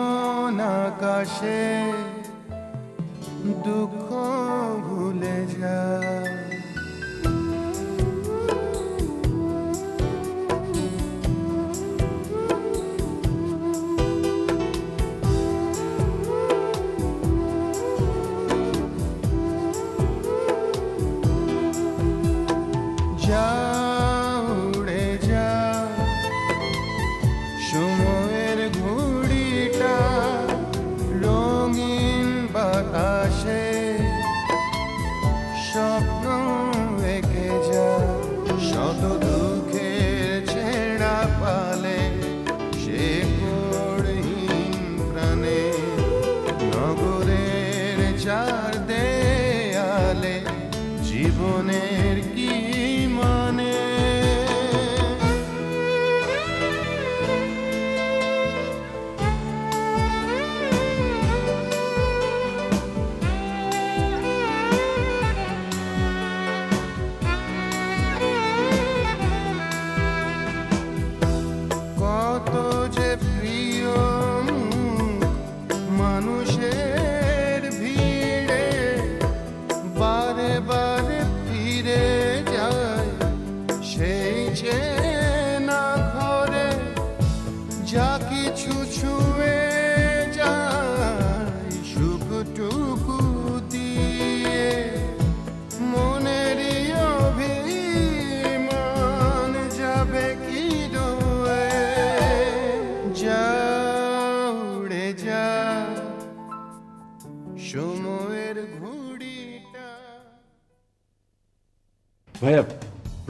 জীবন আকাশে দুঃখ ভুলে যায় চার দেয়ালে জীবনের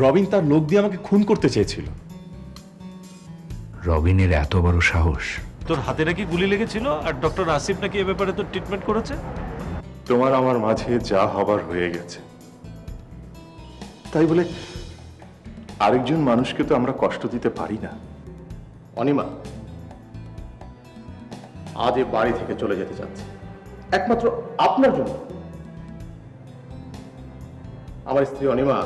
রবিন তার লোক দিয়ে আমাকে খুন করতে চেয়েছিল। রবিনের এত বড় সাহস। তোর হাতে নাকি গুলি লেগেছিল? আর ডক্টর আসিফ নাকি এ ব্যাপারে তো ট্রিটমেন্ট করেছে? তোমার আমার মাঝে যা হবার হয়ে গেছে। তাই বলে আরেকজন মানুষকে তো আমরা কষ্ট দিতে পারি না। অনিমা আজ এ বাড়ি থেকে চলে যেতে চাচ্ছি। একমাত্র আপনার জন্য। আমার স্ত্রী অনিমা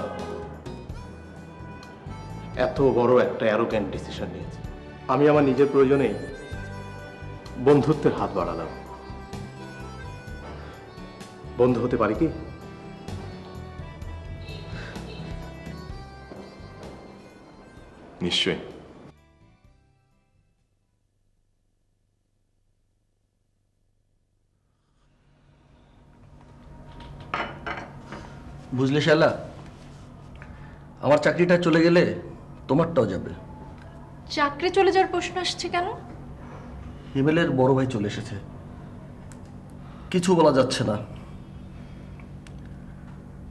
এত বড় একটা অ্যারোগ্যান্ট ডিসিশন নিয়েছে। আমি আমার নিজের প্রয়োজনে বন্ধুত্বের হাত বাড়ালাম। বন্ধু হতে পারি কি? নিশ্চয়ই। বুঝলে শালা? আমার চাকরিটা চলে গেলে তোমারটাও যাবে। চাকরি চলে যাওয়ার প্রশ্ন আসছে কেন? হিমেলের বড় ভাই চলে এসেছে। কিছু বলা যাচ্ছে না।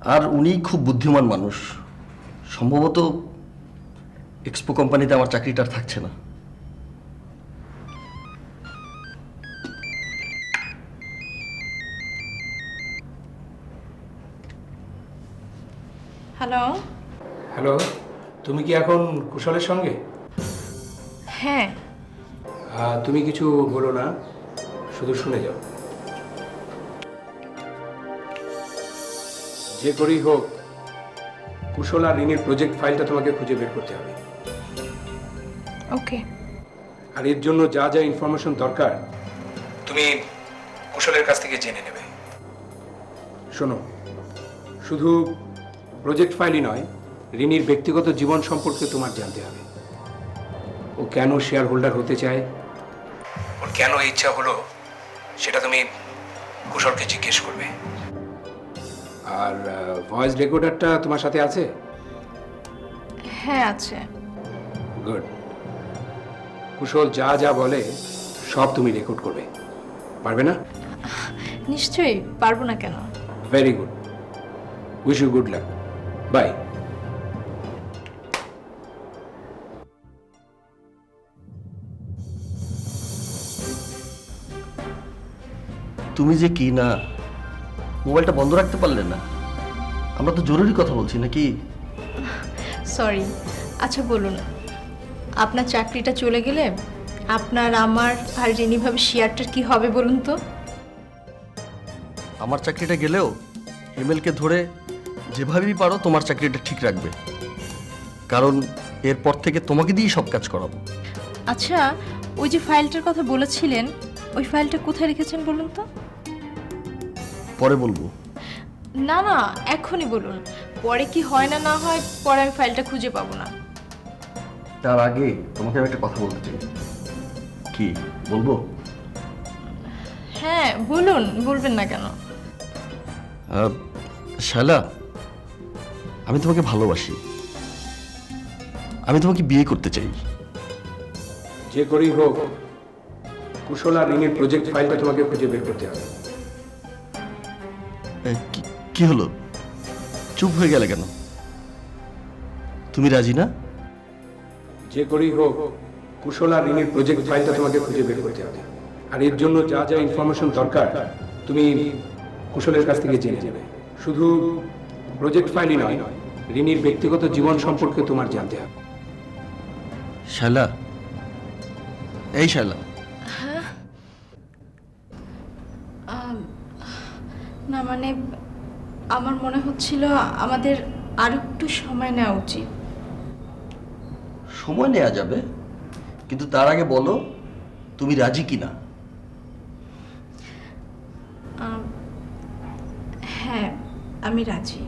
আর উনি খুব বুদ্ধিমান মানুষ। সম্ভবত এক্সপো কোম্পানিতে আমার চাকরিটা আর থাকছে না। হ্যালো। হ্যালো। তুমি কি এখন কুশলের সঙ্গে? হ্যাঁ। তুমি কিছু বলো না শুধু শুনে যাও। যে করেই হোক কুশল আর ঋণের প্রজেক্ট ফাইলটা তোমাকে খুঁজে বের করতে হবে। ওকে। আর এর জন্য যা যা ইনফরমেশন দরকার তুমি কুশলের কাছ থেকে জেনে নেবে। শোনো শুধু প্রজেক্ট ফাইলই নয় ঋণীর ব্যক্তিগত জীবন সম্পর্কে তোমার জানতে হবে। ও কেন শেয়ার হোল্ডার হতে চায়? ওর কেন ইচ্ছা হলো সেটা তুমি কুশলকে জিজ্ঞেস করবে। আর ভয়েস রেকর্ডারটা তোমার সাথে আছে? হ্যাঁ আছে। গুড কুশল যা যা বলে সব তুমি রেকর্ড করবে। পারবে না? নিশ্চয়ই পারব না কেন? Very good wish you good luck bye তুমি যে কি না মোবাইলটা বন্ধ রাখতে পারলে না? আমরা তো জরুরি কথা বলছি নাকি? সরি আচ্ছা বলুন আপনার চাকরিটা চলে গেলে আপনার আমার আর রিনিভাবে শেয়ারটার কি হবে বলুন তো? আমার চাকরিটা গেলেও হিমেলকে ধরে যেভাবেই পারো তোমার চাকরিটা ঠিক রাখবে। কারণ এরপর থেকে তোমাকে দিয়েই সব কাজ করাবো। আচ্ছা ওই যে ফাইলটার কথা বলেছিলেন ওই ফাইলটা কোথায় রেখেছেন বলুন তো? পরে বলব। না না এখনই বলুন। পরে কি হয় না না হয় পরে আমি ফাইলটা খুঁজে পাবো না। তার আগে তোমাকে আমি একটা কথা বলতে চাই। কি বলব? হ্যাঁ বলুন বলবেন না কেন? আহ, শায়লা আমি তোমাকে ভালোবাসি। আমি তোমাকে বিয়ে করতে চাই। যে করেই হোক কুশল আর রিনির প্রজেক্ট ফাইলটা তোমাকে খুঁজে বের করতে হবে। কি- হলো? চুপ হয়ে গেলে কেন? তুমি রাজি না? যে করেই হোক কুশল রিনির প্রজেক্ট ফাইলটা তোমাকে খুঁজে বের করতে হবে। আর এর জন্য যা যা ইনফরমেশন দরকার তুমি কুশলের কাছ থেকে জেনে যাবে শুধু প্রজেক্ট ফাইলই নয় রিনির ব্যক্তিগত জীবন সম্পর্কে তোমার জানতে হবে। শালা। এই শায়লা না মানে আমার মনে হচ্ছিল আমাদের আর একটু সময় নেওয়া উচিত। সময় নেওয়া যাবে কিন্তু তার আগে বলো তুমি রাজি কিনা? হ্যাঁ আমি রাজি।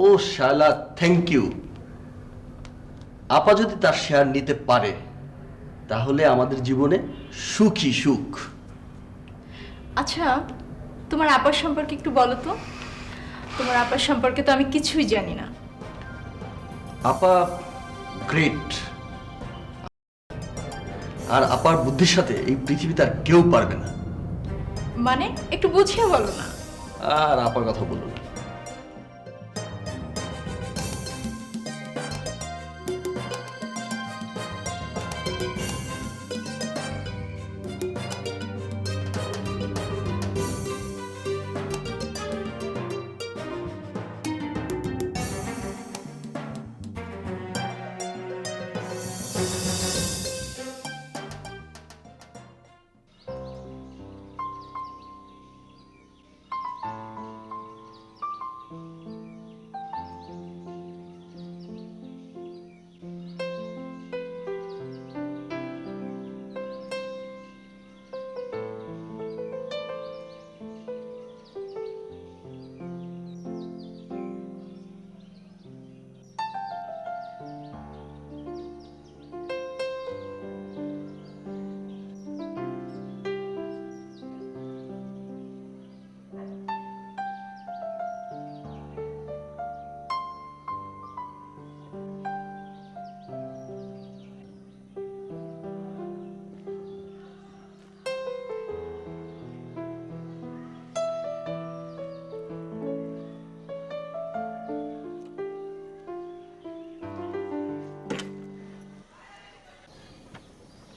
ও শালা থ্যাংক ইউ আপা যদি তার শেয়ার নিতে পারে তাহলে আমাদের জীবনে সুখী সুখ। আচ্ছা তোমার আপার সম্পর্কে একটু বলো তো। তোমার আপার সম্পর্কে তো আমি কিছুই জানি না। আপা গ্রেট। আর আপার বুদ্ধির সাথে এই পৃথিবীতে আর কেউ পারবে না। মানে একটু বুঝিয়ে বলো না। আর আপার কথা বলুন।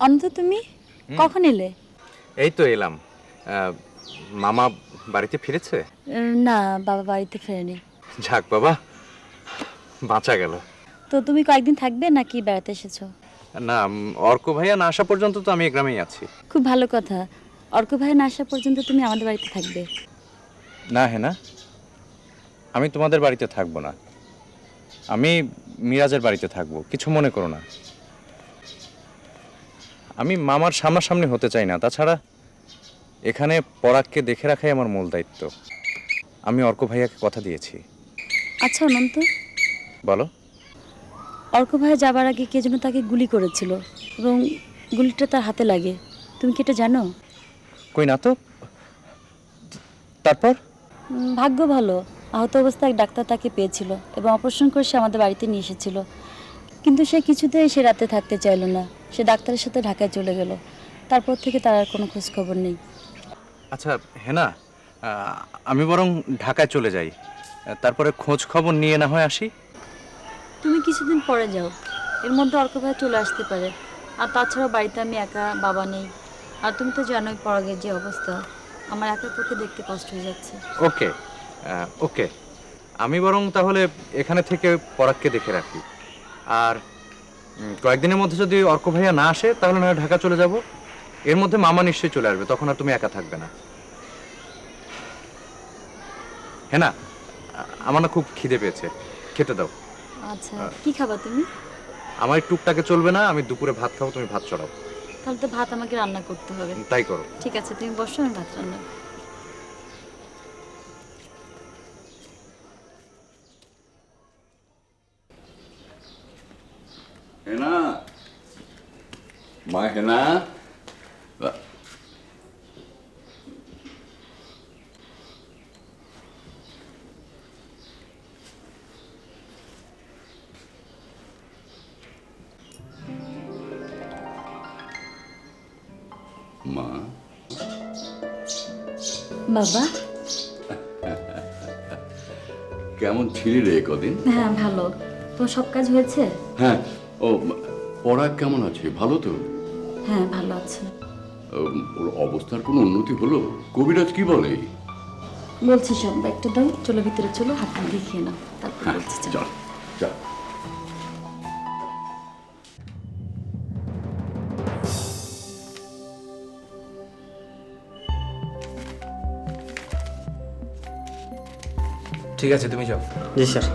অনন্ত তুমি কখন এলে? এই তো এলাম। মামা বাড়িতে ফিরেছে? না বাবা বাড়িতে ফেরেনি। যাক বাবা বাঁচা গেল। তো তুমি কয়েকদিন থাকবে নাকি বেড়াতে এসেছ? না অর্ক ভাইয়া না আসা পর্যন্ত তো আমি গ্রামেই আছি। খুব ভালো কথা। অর্ক ভাই না আসা পর্যন্ত তুমি আমাদের বাড়িতে থাকবে। না হ্যাঁ না আমি তোমাদের বাড়িতে থাকব না। আমি মিরাজের বাড়িতে থাকব। কিছু মনে করো না। আমি মামার সামনাসামনি হতে চাই না। তাছাড়া এখানে পরাগকে দেখে রাখাই আমার মূল দায়িত্ব। আমি অর্ক ভাইয়াকে কথা দিয়েছি। আচ্ছা অনন্ত। বলো। অর্ক ভাই যাবার আগে কে যেন তাকে গুলি করেছিল এবং গুলিটা তার হাতে লাগে। তুমি কি এটা জানো? কই না তো? তারপর? ভাগ্য ভালো। আহত অবস্থায় এক ডাক্তার তাকে পেয়েছিল এবং অপারেশন করে সে আমাদের বাড়িতে নিয়ে এসেছিল। কিন্তু সে কিছুতেই সে রাতে থাকতে চাইলো না। সে ডাক্তারের সাথে ঢাকায় চলে গেল। তারপর থেকে তার আর কোনো খোঁজ খবর নেই। আচ্ছা হেনা আমি বরং ঢাকায় চলে যাই। তারপরে খোঁজ খবর নিয়ে না হয় আসি? তুমি কিছুদিন পরে যাও। এর মধ্যে অর্ক ভাই চলে আসতে পারে। আর তাছাড়া বাড়িতে আমি একা বাবা নেই। আর তুমি তো জানোই পরাগের যে অবস্থা। আমার একা পক্ষে দেখতে কষ্ট হয়ে যাচ্ছে। ওকে ওকে। আমি বরং তাহলে এখানে থেকে পরাগকে দেখে রাখি। আর কয়েকদিনের মধ্যে যদি অর্ক ভাইয়া না আসে তাহলে না হয় ঢাকা চলে যাব। এর মধ্যে মামা নিশ্চয়ই চলে আসবে তখন আর তুমি একা থাকবে না। হ্যাঁ না আমার না খুব খিদে পেয়েছে খেতে দাও। আচ্ছা কি খাবা তুমি? আমার টুকটাকে চলবে না আমি দুপুরে ভাত খাব তুমি ভাত চড়াও। তাহলে তো ভাত আমাকে রান্না করতে হবে। তাই করো। ঠিক আছে তুমি বসো আমি ভাত রান্না হেনা? মা হেনা? মা? বাবা? কেমন ছিলি রে কদিন? হ্যাঁ ভালো। তোমার সব কাজ হয়েছে? হ্যাঁ ও পড়া কেমন আছে? ভালো তো? হ্যাঁ ভালো আছে। ওর অবস্থার কোনো উন্নতি হলো? কবিরাজ কি বলে? বলছি সব ব্যাগটা দাও চলো ভিতরে চলো হাত দিয়ে খেয়ে নাও। তারপর হ্যাঁ বলছি চল। চল ঠিক আছে তুমি যাও। জি স্যার।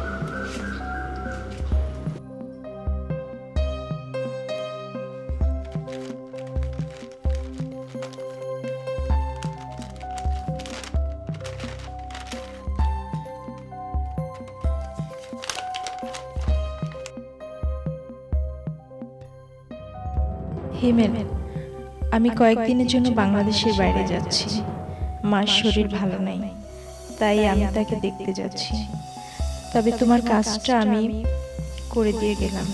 হিমেল আমি কয়েকদিনের জন্য বাংলাদেশের বাইরে যাচ্ছি। মার শরীর ভালো নাই তাই আমি তাকে দেখতে যাচ্ছি। তবে তোমার কাজটা আমি করে দিয়ে গেলাম।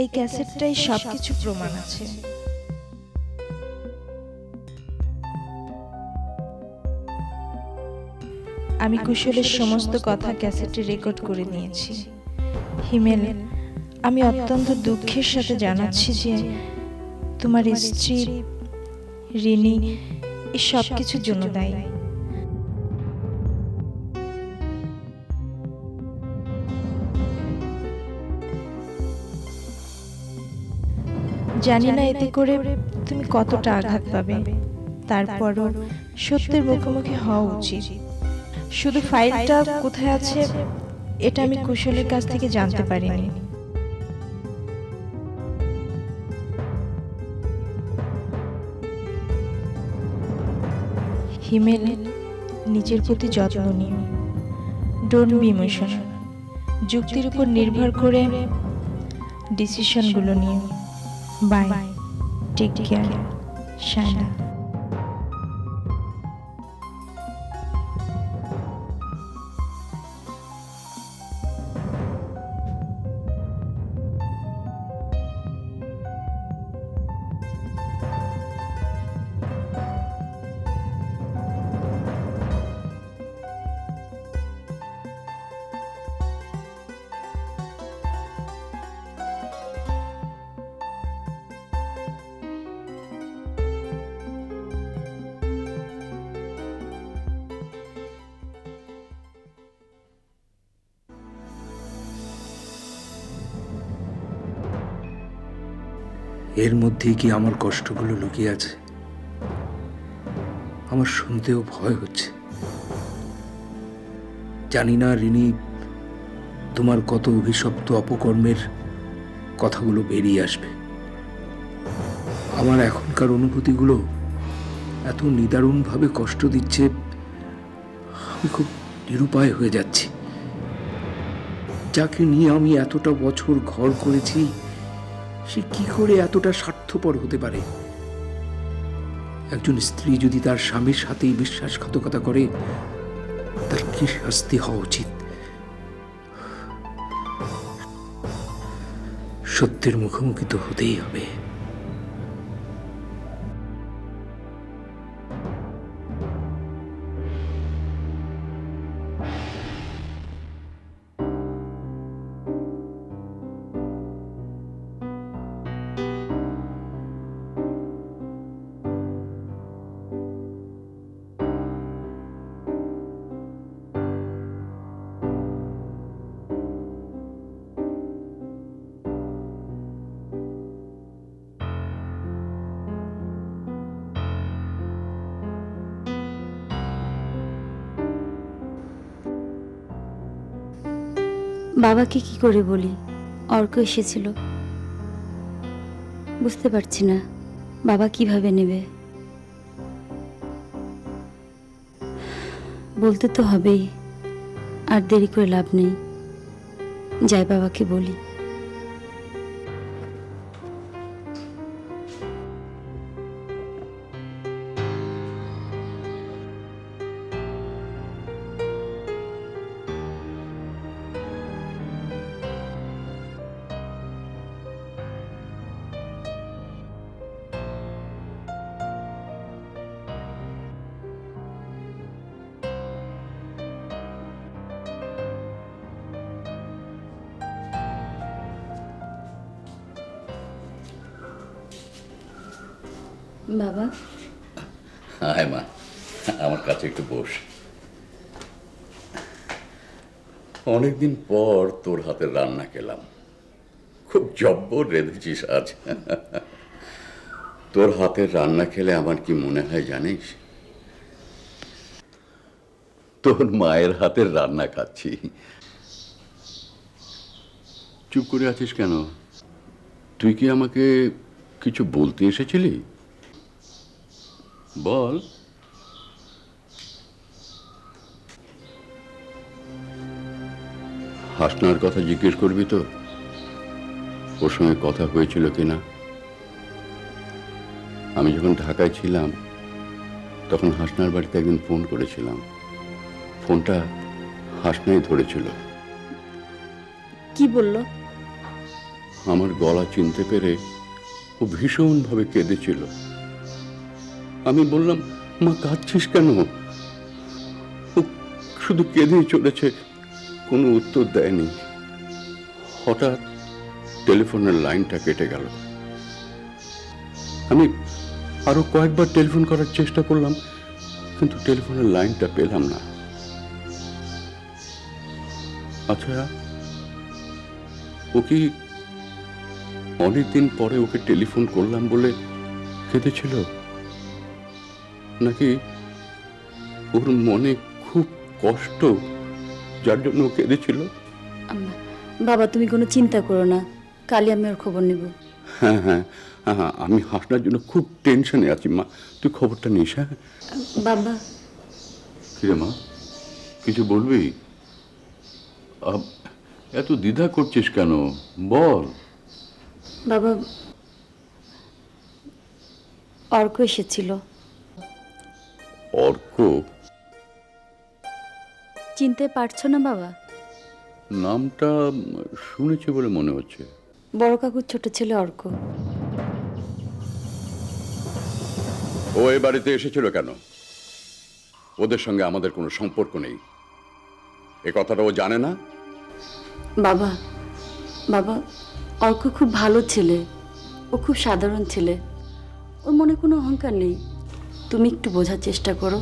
এই ক্যাসেটটাই সব কিছু প্রমাণ আছে। আমি কুশলের সমস্ত কথা ক্যাসেটে রেকর্ড করে নিয়েছি। হিমেল আমি অত্যন্ত দুঃখের সাথে জানাচ্ছি যে তোমার স্ত্রী এই সব কিছুর জন্য দায়ী। জানি না এতে করে তুমি কতটা আঘাত পাবে। তারপরও সত্যের মুখোমুখি হওয়া উচিত। শুধু ফাইলটা কোথায় আছে এটা আমি কুশলের কাছ থেকে জানতে পারিনি। হিমেল নিজের প্রতি যত্ন নিও ডোন্ট বি যুক্তির উপর নির্ভর করে ডিসিশনগুলো নিও বাই টেক কেয়ার শায়না এর মধ্যেই কি আমার কষ্টগুলো লুকিয়ে আছে? আমার শুনতেও ভয় হচ্ছে। জানি না, রিনি, তোমার কত অভিশপ্ত অপকর্মের কথাগুলো বেরিয়ে আসবে। আমার এখনকার অনুভূতিগুলো এত নিদারুণভাবে কষ্ট দিচ্ছে, আমি খুব নিরুপায় হয়ে যাচ্ছি। যাকে নিয়ে আমি এতটা বছর ঘর করেছি সে কি করে এতটা স্বার্থপর হতে পারে? একজন স্ত্রী যদি তার স্বামীর সাথেই বিশ্বাসঘাতকতা করে, তার কি শাস্তি হওয়া উচিত? সত্যের মুখোমুখি তো হতেই হবে। বাবাকে কি করে বলি? অর্ক এসেছিল। বুঝতে পারছি না, বাবা কীভাবে নেবে? বলতে তো হবেই, আর দেরি করে লাভ নেই। যাই বাবাকে বলি। অনেকদিন পর তোর হাতের রান্না খেলাম। খুব জব্বর রেঁধেছিস আজ। তোর হাতের রান্না খেলে আমার কি মনে হয় জানিস? তোর মায়ের হাতের রান্না খাচ্ছি। চুপ করে আছিস কেন? তুই কি আমাকে কিছু বলতে এসেছিলি? বল। হাসনার কথা জিজ্ঞেস করবি তো? ওর সঙ্গে কথা হয়েছিল কিনা? আমি যখন ঢাকায় ছিলাম তখন হাসনার বাড়িতে একদিন ফোন করেছিলাম। ফোনটা হাসনাই ধরেছিল। কি বলল? আমার গলা চিনতে পেরে ও ভীষণভাবে কেঁদেছিল। আমি বললাম মা কাঁদছিস কেন? ও শুধু কেঁদেই চলেছে। কোনো উত্তর দেয়নি। হঠাৎ টেলিফোনের লাইনটা কেটে গেল। আমি আরও কয়েকবার টেলিফোন করার চেষ্টা করলাম, কিন্তু টেলিফোনের লাইনটা পেলাম না। আচ্ছা ও কি অনেকদিন পরে ওকে টেলিফোন করলাম বলে কেঁদেছিল? নাকি ওর মনে খুব কষ্ট যার জন্য ও কেঁদেছিল। বাবা তুমি কোনো চিন্তা করো না। কালই আমি ওর খবর নেব। হ্যাঁ হ্যাঁ হ্যাঁ আমি হাসনার জন্য খুব টেনশনে আছি মা। তুই খবরটা নিস হ্যাঁ? বাবা। কিরে মা? কিছু বলবি? এত দ্বিধা করছিস কেন? বল। বাবা অর্ক এসেছিল। অর্ক? চিনতে পারছ না বাবা? নামটা শুনেছি বলে মনে হচ্ছে। বড় কাকুর ছোট ছেলে অর্ক। ও এ বাড়িতে এসেছিল কেন? ওদের সঙ্গে আমাদের কোনো সম্পর্ক নেই। এ কথাটা ও জানে না? বাবা বাবা অর্ক খুব ভালো ছেলে। ও খুব সাধারণ ছেলে। ওর মনে কোনো অহংকার নেই। তুমি একটু বোঝার চেষ্টা করো।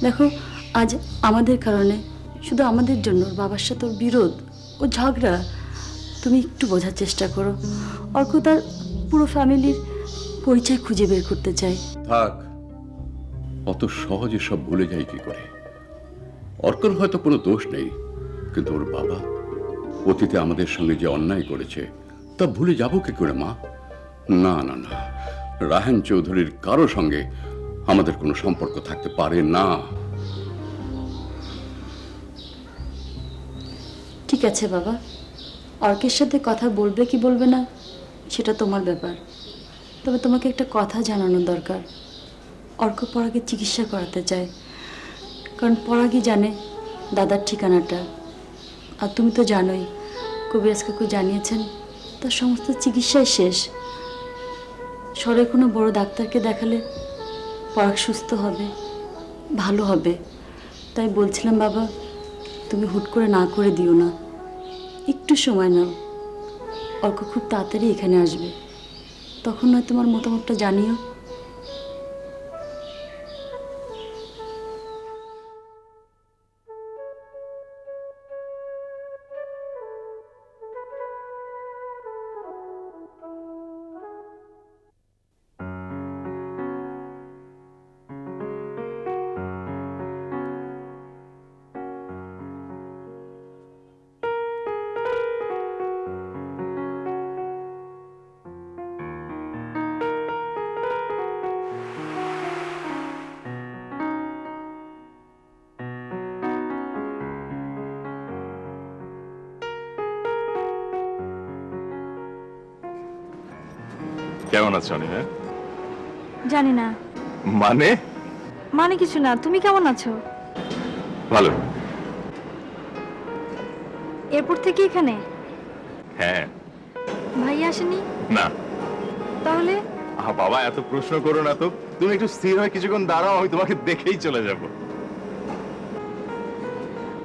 দেখো আজ আমাদের কারণে শুধু আমাদের জন্য, ওর বাবার সাথে ওর বিরোধ, ও ঝগড়া, তুমি একটু বোঝার চেষ্টা করো। অর্ক তার পুরো ফ্যামিলির পরিচয় খুঁজে বের করতে চায়। থাক, অত সহজে সব ভুলে যাই কি করে? অর্কর হয়তো কোনো দোষ নেই, কিন্তু ওর বাবা অতীতে আমাদের সঙ্গে যে অন্যায় করেছে, তা ভুলে যাব কি করে, মা? না না না, রাহেন চৌধুরীর কারও সঙ্গে আমাদের কোনো সম্পর্ক থাকতে পারে না। ঠিক আছে, বাবা। অর্কের সাথে কথা বলবে কি বলবে না, সেটা তোমার ব্যাপার। তবে তোমাকে একটা কথা জানানো দরকার। অর্ক পরাগে চিকিৎসা করাতে চায়। কারণ পরাগই জানে দাদার ঠিকানাটা। আর তুমি তো জানোই কবিরাজ কাকু জানিয়েছেন, তার সমস্ত চিকিৎসাই শেষ। শহরে কোনো বড় ডাক্তারকে দেখালে পরাগ সুস্থ হবে, ভালো হবে। তাই বলছিলাম, বাবা তুমি হুট করে না করে দিও না। একটু সময় নাও। অর্ক খুব তাড়াতাড়ি এখানে আসবে। তখন নয় তোমার মতামতটা জানিও। কেমন আছো অনিমা? জানি না। মানে? মানে কিছু না তুমি কেমন আছো? ভালো। এয়ারপোর্ট থেকে এখানে? হ্যাঁ। ভাই আসেনি? না। তাহলে? আহ, বাবা এত প্রশ্ন করো না তো। তুমি একটু স্থির হয়ে কিছুক্ষণ দাঁড়াও আমি তোমাকে দেখেই চলে যাব।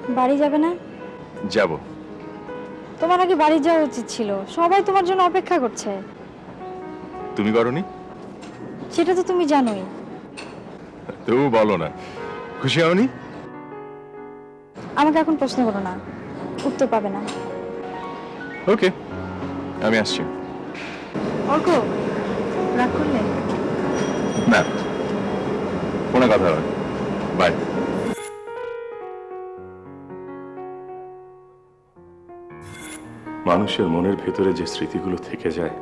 বাড়ি যাবে না? যাব। তোমার আগে বাড়ি যাওয়া উচিত ছিল। সবাই তোমার জন্য অপেক্ষা করছে। তুমি করনি সেটা তো তুমি জানোই। তবু বলো না। খুশি হওনি? আমাকে এখন প্রশ্ন করো না। উত্তর পাবে না। ওকে আমি আসছি। অর্ক রাগ করলে? না। কোনো কথা নয়। বাই মানুষের মনের ভেতরে যে স্মৃতিগুলো থেকে যায়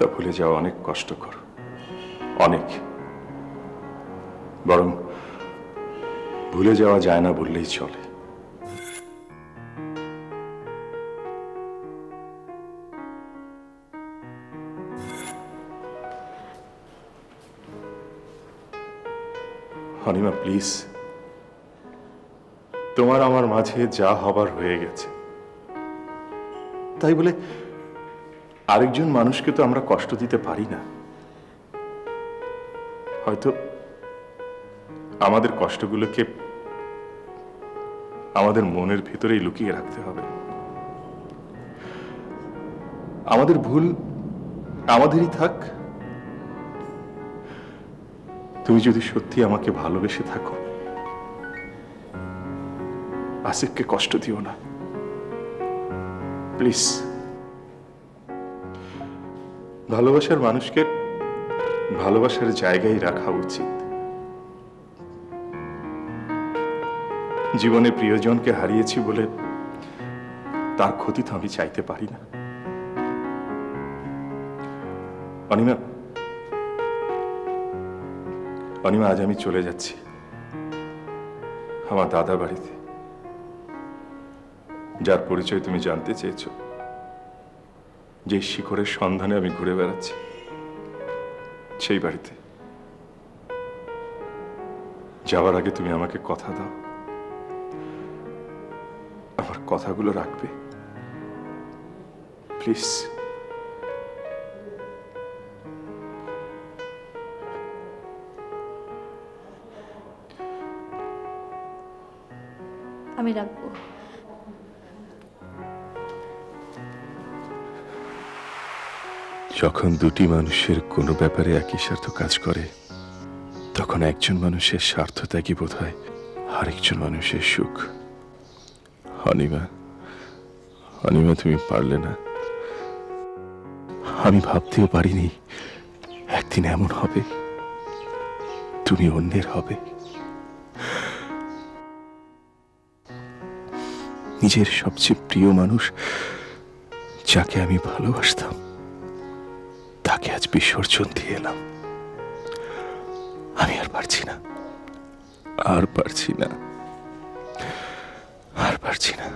তা ভুলে যাওয়া অনেক কষ্টকর। অনেক। বরং ভুলে যাওয়া যায় না বললেই চলে। অনিমা, প্লিজ। তোমার আমার মাঝে যা হবার হয়ে গেছে। তাই বলে আরেকজন মানুষকে তো আমরা কষ্ট দিতে পারি না। হয়তো আমাদের কষ্টগুলোকে আমাদের মনের ভেতরেই লুকিয়ে রাখতে হবে। আমাদের ভুল আমাদেরই থাক। তুমি যদি সত্যি আমাকে ভালোবেসে থাকো, আসিফকে কষ্ট দিও না। প্লিজ। ভালোবাসার মানুষকে ভালোবাসার জায়গায় রাখা উচিত। জীবনে প্রিয়জনকে হারিয়েছি বলে তার ক্ষতি তো আমি চাইতে পারি না। অনিমা অনিমা, আজ আমি চলে যাচ্ছি আমার দাদা বাড়িতে। যার পরিচয় তুমি জানতে চেয়েছ। যে শিখরের সন্ধানে আমি ঘুরে বেড়াচ্ছি, সেই বাড়িতে। যাওয়ার আগে তুমি আমাকে কথা দাও। আমার কথাগুলো রাখবে। প্লিজ। আমি রাখব। যখন দুটি মানুষের কোনো ব্যাপারে একই স্বার্থ কাজ করে, তখন একজন মানুষের স্বার্থ ত্যাগই বোধ হয় আরেকজন মানুষের সুখ। অনিমা অনিমা, তুমি পারলে না। আমি ভাবতেও পারিনি একদিন এমন হবে। তুমি অন্যের হবে। নিজের সবচেয়ে প্রিয় মানুষ যাকে আমি ভালোবাসতাম। তাকে আজ বিসর্জন দিয়ে এলাম। আমি আর পারছি না। আর পারছি না। আর পারছি না।